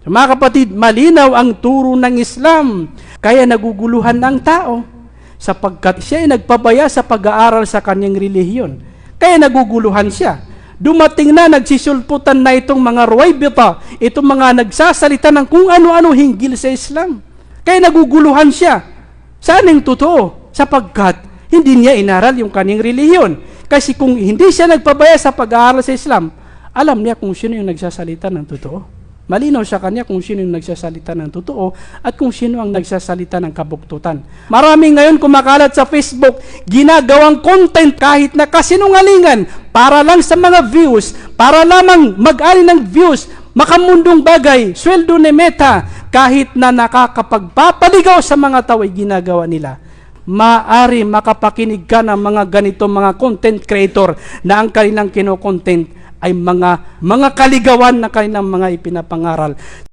So, mga kapatid, malinaw ang turo ng Islam. Kaya naguguluhan ng tao sapagkat siya ay nagpabaya sa pag-aaral sa kanyang relihiyon. Kaya naguguluhan siya. Dumating na, nagsisulputan na itong mga ruwaybita, itong mga nagsasalita ng kung ano-ano hinggil sa Islam. Kaya naguguluhan siya. Saan ang totoo? Sapagkat hindi niya inaral yung kanyang relihiyon. Kasi kung hindi siya nagpabaya sa pag-aaral sa Islam, alam niya kung sino yung nagsasalita ng totoo. Malinaw sa kanya kung sino yung nagsasalita ng totoo at kung sino ang nagsasalita ng kabuktutan. Marami ngayon kumakalat sa Facebook, ginagawang content kahit na kasinungalingan para lang sa mga views, para lamang mag-ali ng views, makamundong bagay, sweldo ni Meta, kahit na nakakapagpapaligaw sa mga tao ay ginagawa nila maari makapakinig ka ng mga ganito mga content creator na ang kanilang kinokontent ay mga mga kaligawan na kanilang mga ipinapangaral.